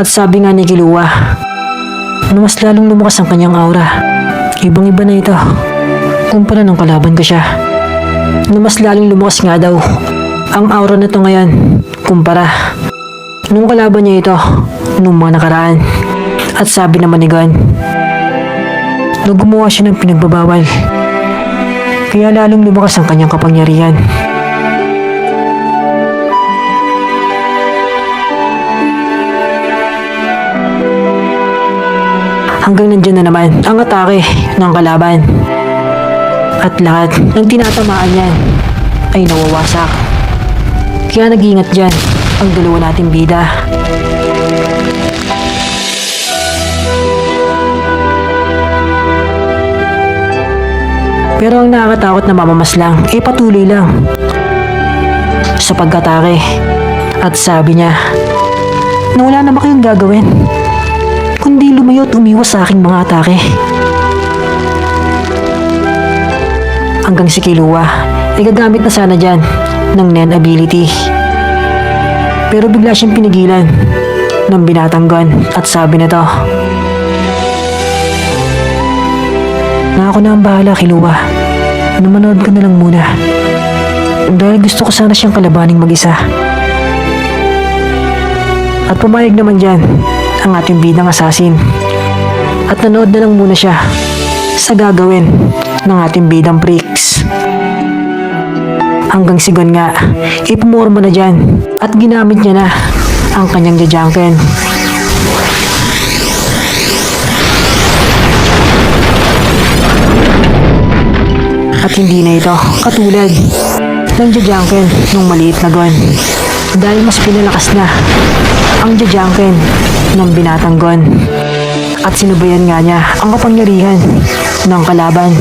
At sabi nga ni Kilua, na mas lalong lumakas ang kanyang aura. Ibang iba na ito. Kumpara ng kalaban ko siya. Na mas lalong lumakas nga daw ang aura na to ngayon kumpara nung kalaban niya ito nung mga nakaraan. At sabi naman ni Gon, na gumawa siya ng pinagbabawal. Kaya lalong lumakas ang kanyang kapangyarihan. Hanggang nandyan na naman ang atake ng kalaban. At lahat ng tinatamaan niyan ay nawawasak. Kaya nag-iingat dyan ang dalawa nating bida. Pero ang nakakatakot na mamamaslang ay patuloy lang sa pagkatake. At sabi niya, na wala na ba kayong gagawin? Umiwas sa aking mga atake. Hanggang si Kilua ay gagamit na sana dyan ng Nen ability. Pero bigla siyang pinigilan ng binatang gun at sabi na to, na ako na ang bahala kay Lua. Na manood ka na lang muna. Dahil gusto ko sana siyang kalabaning mag-isa. At pumayag naman dyan ang ating bidang asasin. At nanood na lang muna siya sa gagawin ng ating bidang bricks. Hanggang si Gon nga, ipumorma na dyan at ginamit niya na ang kanyang jajangken. At hindi na ito katulad ng jajangken nung maliit na gon. Dahil mas pinalakas na ang jajangken ng binatang gon. At sinubayan nga niya ang kapangyarihan ng kalaban